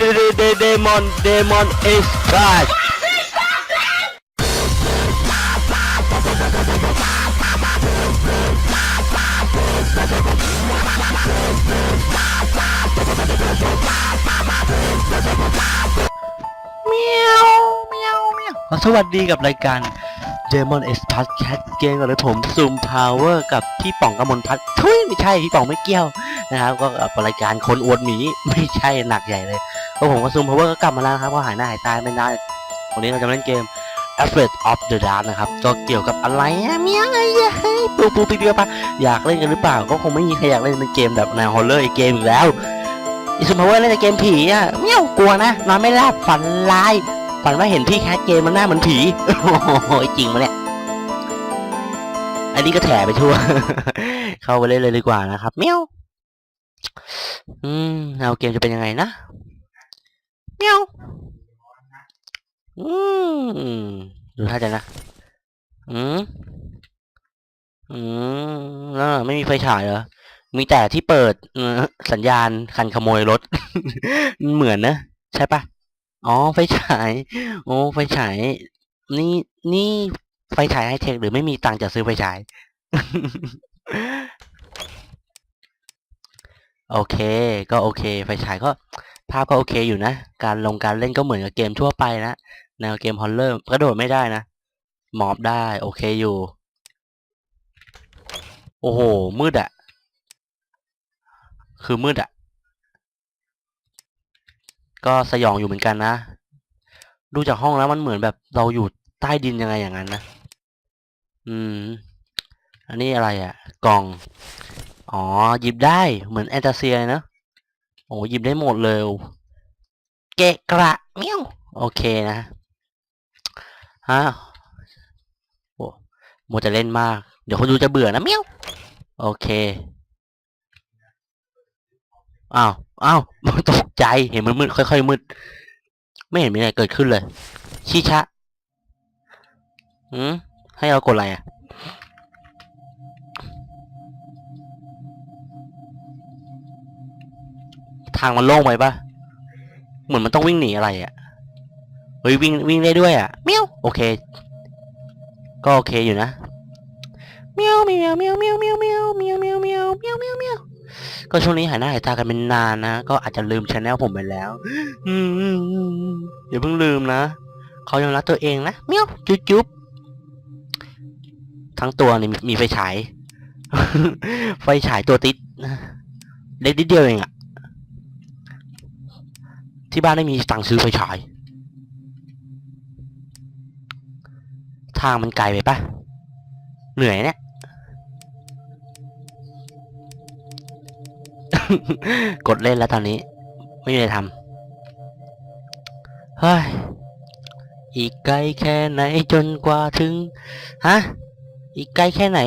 เดเดเดเดมอนเดมอนเอ็กซ์ตร้าสวัสดีกับรายการ Demon X Plus Cat เกมกับเลยผมซูมพาวเวอร์กับพี่ป๋องกมลพัฒน์ทุยไม่ใช่ พี่ป๋องไม่เกี่ยวนะครับ ก็กับรายการคนอวดหมีไม่ใช่หนักใหญ่เลย ก็ผมกับซูมพาวเวอร์ก็กลับมาแล้วนะครับก็หายหน้าหายตายไม่ได้วันนี้เราจะเล่นเกม a f r e t of the Dark นะครับก็เกี่ยวกับอะไรอะเมียอะไรอะเฮ้ยปูปูปีเดียวปะอยากเล่นกันหรือเปล่า ก็คงไม่มีใครอยากเล่นเป็นเกมแบบแนวฮอลเลอร์อีกเกมอีกแล้วอีซูมพาวเวอร์เล่นแต่เกมผีอะเมียวกลัวนะนอนไม่หลับฝันร้ายฝันว่าเห็นพี่แคทเกมมันหน้าเหมือนผีโอ้โหจริงมะเนี่ยอันนี้ก็แถไปทั่ว เข้าไปเล่นเลยดีกว่านะครับเมี่ยวอืมเอาเกมจะเป็นยังไงนะ เมี่ยวอืมดูท่าจะนะ อืมอืมแล้วไม่มีไฟฉายเหรอ มีแต่ที่เปิดเอ่อสัญญาณคันขโมยรถ เหมือนนะ ใช่ปะอ๋อ ไฟฉาย โอ้ ไฟฉาย นี่นี่ไฟฉายไฮเทคหรือไม่มีตังค์จะซื้อไฟฉาย โอเค ก็โอเค ไฟฉายก็ ภาพก็โอเคอยู่นะ การลงการเล่นก็เหมือนกับเกมทั่วไปนะ แนวเกมฮอลเลอร์กระโดดไม่ได้นะมอบได้ โอเคอยู่ โอ้โห มืดอะคือมืดอะก็สยองอยู่เหมือนกันนะ ดูจากห้องแล้วมันเหมือนแบบเราอยู่ใต้ดินยังไงอย่างนั้นนะ อืม อันนี้อะไรอะกล่อง อ๋อ หยิบได้เหมือนแอนตาเซียเลยนะ โอ้หยิบได้หมดเลย เกะกระเมี้ยวโอเคนะฮะโอ้โมจะเล่นมาก เดี๋ยวคนดูจะเบื่อนะเมี้ยวโอเคอ้าวอ้าวตกใจเห็นมันมืดค่อยๆมืด ไม่เห็นมีอะไรเกิดขึ้นเลย ชี้ชะ อืมให้เรากดอะไรอะ ทางมันโล่งไปปะเหมือนมันต้องวิ่งหนีอะไรอะเฮ้ยวิ่งวิ่งได้ด้วยอะเมียวโอเค ก็โอเคอยู่นะเมียวเมียวเมียวเมียวเมียวเมียวเมียวเมียวเมียวเมียวเมียวเมียวก็ช่วงนี้หายหน้าหายตากันเป็นนานนะ ก็อาจจะลืมชแนลผมไปแล้วอืมอืมอืมอืมอย่าเพิ่งลืมนะเขายังรักตัวเองนะเมียวจุ๊บจุ๊บทั้งตัวนี่มีมีไฟฉาย ไฟฉายตัวติดเล็กนิดเดียวเองอะ ที่บ้านไม่มีตังค์ซื้อไฟฉาย ทางมันไกลไปปะเหนื่อยเนี่ย กดเล่นแล้วตอนนี้ ไม่มีอะไรทำเฮ้ย อีกไกลแค่ไหนจนกว่าถึง ฮะ อีกไกลแค่ไหน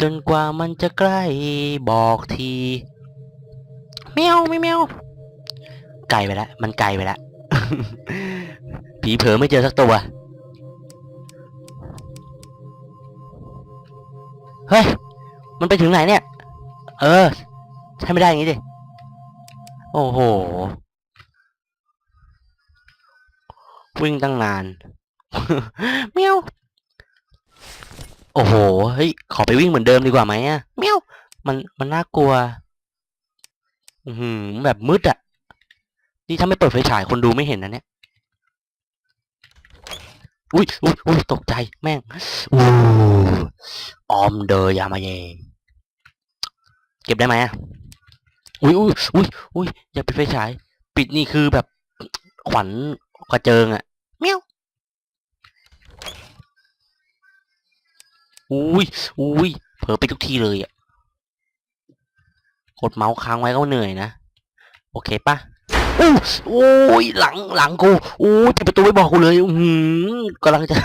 จนกว่ามันจะใกล้บอกที เมียวไม่เมียว ไกลไปแล้ว มันไกลไปแล้ว ผีเผลอไม่เจอสักตัว เฮ้ย มันไปถึงไหนเนี่ย เออ ใช่ไม่ได้อย่างนี้ดิ โอ้โห วิ่งตั้งนาน เมียว โอ้โห เฮ้ย ขอไปวิ่งเหมือนเดิมดีกว่าไหมอะเมียว มัน มันน่ากลัว อือหือแบบมืดอะ นี่ถ้าไม่เปิดไฟฉายคนดูไม่เห็นนะเนี่ยอุ้ยอุ้ยอุ้ยตกใจแม่งอู้ออมเดยามาเยเก็บได้ไหมอะอุ้ยอุ้ยอุ้ยอุ้ยอย่าปิดไฟฉาย ปิดนี่คือแบบขวัญกระเจิงอะเมี้ยวอุ้ยอุ้ยเผลอไปทุกทีเลยอะกดเมาส์ค้างไว้ก็เหนื่อยนะ โอเคปะ โอ้ยหลังหลังกูโอ้ยปิดประตูไม่บอกกูเลยอือหือกำลังจะ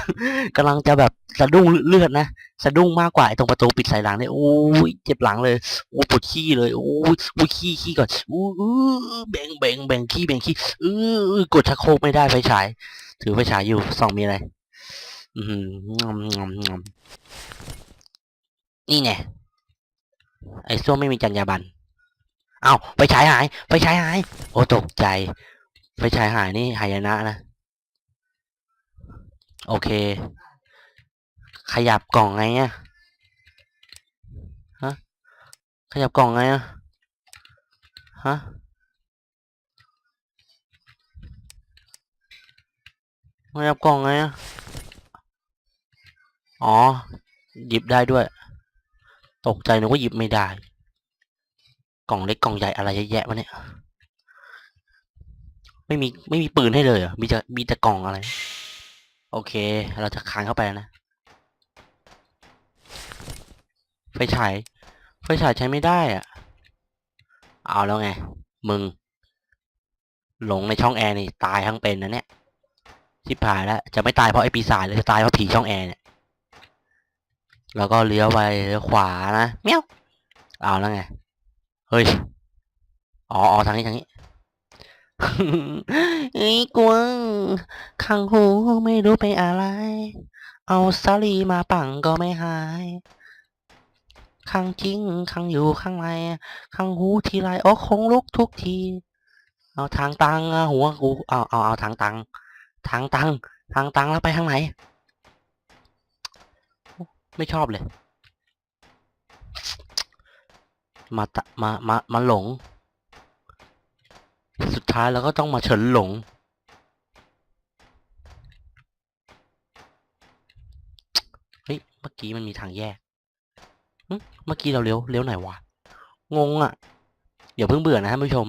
กำลังจะแบบสะดุ้งเลือดนะสะดุ้งมากกว่าไอ้ตรงประตูปิดใส่หลังเนี่ยโอ้ยเจ็บหลังเลยโอ้ปวดขี้เลยโอ้ยโอ้ยขี้ขี้ก่อนอู้อื้อแบ่งแบ่งแบ่งขี้แบ่งขี้เออเอกดชักโครกไม่ได้ไฟฉาย ถือไฟฉายอยู่ส่องมีอะไรอืมงอมงอมนี่ไงไอ้ส้วมไม่มีจรรยาบรรณ เอาไฟฉายหายไฟฉายหาย โอ้ตกใจไฟฉายหายนี่หายนะนะ โอเค ขยับกล่องไงอะฮะ ขยับกล่องไงอะฮะ ขยับกล่องไงอะอ๋อ หยิบได้ด้วย ตกใจหนึกว่าหยิบไม่ได้ กล่องเล็กกล่องใหญ่อะไรเยอะแยะวะเนี่ย ไม่มีไม่มีปืนให้เลยเหรอมีแต่มีแต่กล่องอะไร โอเค เราจะคานเข้าไปแล้วนะ ไฟฉาย ไฟฉายใช้ไม่ได้อะ เอาแล้วไง มึง หลงในช่องแอร์นี่ ตายทั้งเป็นนะเนี่ยชิบหายแล้วจะไม่ตายเพราะไอ้ปีศาจเลยจะตายเพราะผีช่องแอร์เนี่ยแล้วก็เลี้ยวไปเลี้ยวขวานะเมียวเอาแล้วไง เฮ้ย อ๋ออทางนี้ทางนี้ไอ้กวางข้างหูไม่รู้ไปอะไร เอาสาลีมาปั่งก็ไม่หายข้างจริงข้างอยู่ข้างในข้างหูทีไรอ๋อคงลุกทุกที เอาทางตังหัวกูเอาเอาเอาทางตังทางตังทางตังแล้วไปทางไหน ไม่ชอบเลย มาตะมามามาหลง สุดท้ายเราก็ต้องมาเฉินหลง เฮ้ย เมื่อกี้มันมีทางแยกเมื่อกี้เราเลี้ยวเลี้ยวไหนวะ งงอะ่ะอย่าเพิ่งเบื่อนะท่านผู้ชม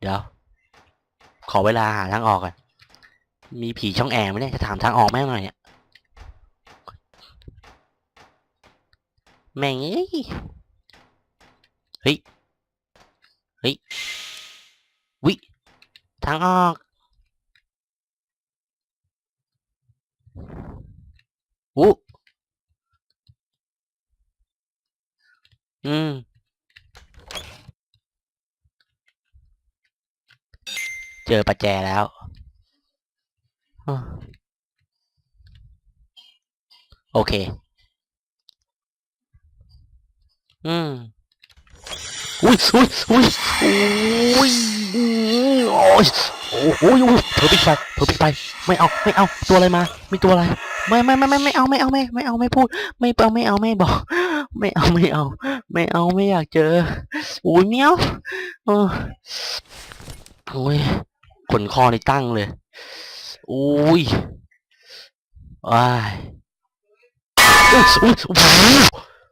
เดี๋ยว ขอเวลาหาทางออกก่อนมีผีช่องแอร์ไหมเนี่ย จะถามทางออกแม่งหน่อยเนี่ย แม่งเอ้ย ฮ้ย เฮ้ย วิ ทางออก อู้ อืม เจอประแจแล้วโอเค อืม อุ้ยอุ้ยอุ้ยอุ้ยโอ้ยโอ้โหอุ้ยเผลอปิดไฟเผลอปิดไฟไม่เอาไม่เอาตัวอะไรมา มีตัวอะไร ไม่ไม่ไม่ไม่ไม่เอาไม่เอาไม่ไม่เอาไม่พูด ไม่เอาไม่เอาไม่บอก ไม่เอาไม่เอา ไม่เอาไม่อยากเจออุ้ยเมียวออโอ้ยขนคอในตั้งเลยอุ้ยว้ายอุ้ยอุ้ย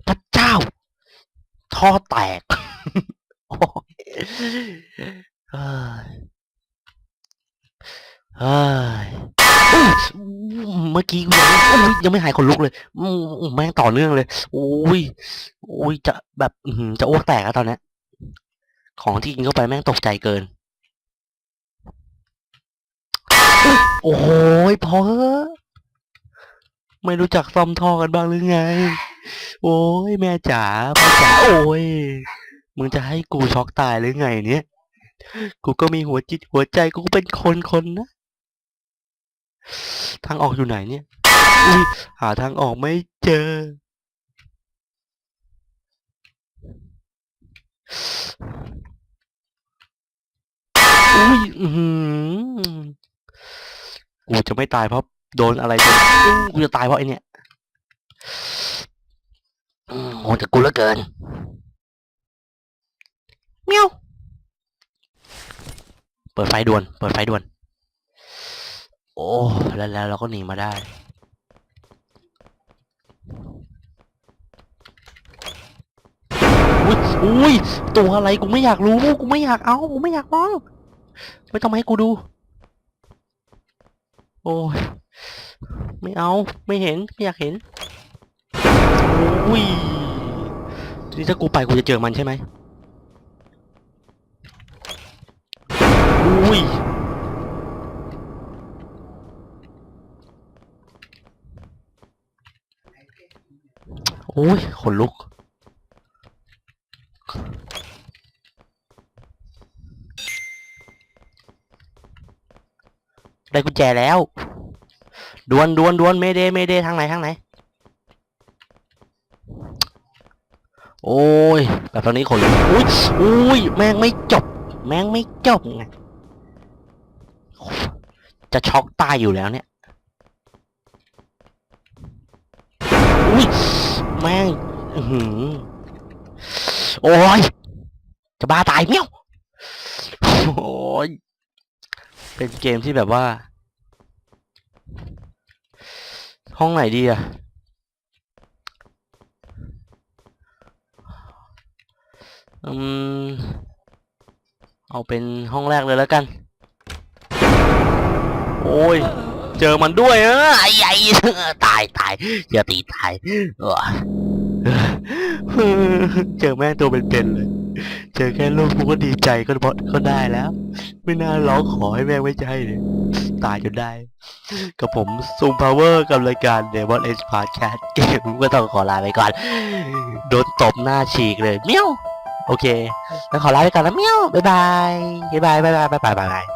พระเจ้า ท่อแตก เฮ้ยเฮ้ยเมื่อกี้ยังไม่ยังไม่หายขนลุกเลยแม่งต่อเนื่องเลยโอ้ยโอ้ยจะแบบจะอ้วกแตกแล้วตอนนี้ของที่กินเข้าไปแม่งตกใจเกิน โอ้ยพอเถอไม่รู้จักซ่อมท่อกันบ้างหรือไง โอ้ยแม่จ๋าแม่จ๋าโอ้ย มึงจะให้กูช็อกตายหรือไงเนี่ย กูก็มีหัวจิตหัวใจกูเป็นคนคนนะ ทางออกอยู่ไหนเนี่ยอุ้ยหาทางออกไม่เจอ อุ้ยอือกูจะไม่ตายเพราะโดนอะไรจนกูจะตายเพราะไอเนี่ยโหแต่กูเหลือเกิน เมียวเปิดไฟด่วน เปิดไฟด่วน โอ้แล้วแล้วเราก็หนีมาได้ อุ้ยอุ้ยตัวอะไรกูไม่อยากรู้กูไม่อยากเอากูไม่อยากมองไม่ต้องมาให้กูดู โอ้ยไม่เอาไม่เห็นไม่อยากเห็นอุ้ยทีนี้ถ้ากูไปกูจะเจอมันใช่ไหม อุ้ ย โอ้ยขนลุก ได้กุญแจแล้วดวนดวนดวนเมเดเมเดทางไหนทางไหน โอ้ย แบบตอนนี้ขนลุกอุ้ยอุ้ย แม่งไม่จบ แม่งไม่จบไง จะช็อกตายอยู่แล้วเนี่ยอุ้ยแม่งอือหือโอ้ยจะบ้าตายเมี่ยวโอ้ยเป็นเกมที่แบบว่า ห้องไหนดีอะอืมเอาเป็นห้องแรกเลยแล้วกัน โอ้ย เจอมันด้วยเออไอ้ใหญ่ตายตายอย่าตีตายเจอแม่งตัวเป็นๆเลย เจอแค่รูปกูก็ดีใจก็พอก็ได้แล้ว ไม่น่าร้องขอให้แม่งไม่ใช่เลยตายจนได้ กับผมซูมพาวเวอร์กับรายการ Demon X Podcast เกมก็ต้องขอลาไปก่อน โดนตบหน้าฉีกเลยเมี้ยว โอเค แล้วขอลาไปก่อนนะเมี้ยวบายบายบ๊ายบาย บ๊ายบาย บ๊ายบาย บ๊ายบาย